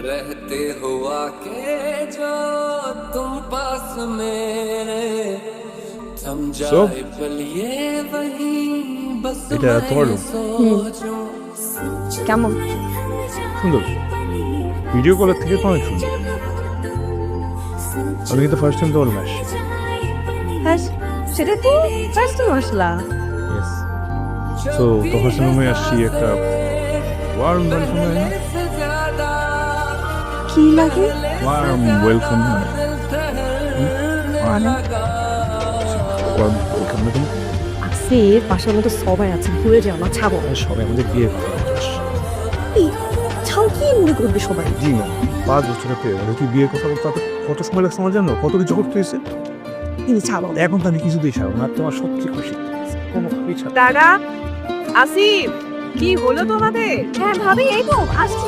रहते हुआ के जो तुम पास मेरे थम जाए पल ये वही बस এটা তোমার मैं room? सोचूं কেমন সুন্দর ভিডিও কলের থেকে তো অনেক সুন্দর আমি কিন্তু ফার্স্ট টাইম তোমার ম্যাচ হ্যাঁ সেটা তো ফার্স্ট মশলা ইয়েস সো তোমার সঙ্গে আমি আসছি একটা ওয়ার্ম ওয়েলকাম কি লাগে? ওয়ার্ম ওয়েলকাম ওয়েলকাম আছে পাশের মতো সবাই আছে ভুলে যাও না ছাড়ো। সবাই আমাদের বিয়ে ছাও কি মনে করবে সবাই? জি না পাঁচ বছরের পেয়ে গেলে তুই বিয়ের কথা বলতে কত সময় লাগছে আমার জানো? কত কিছু করতে হয়েছে? তুমি ছাড়ো। এখন তো আমি কিছুতেই ছাড়ব না তোমার সবচেয়ে খুশি। কোনো দাদা আসিফ কি হলো তোমাদের? হ্যাঁ ভাবি এই তো আসছি।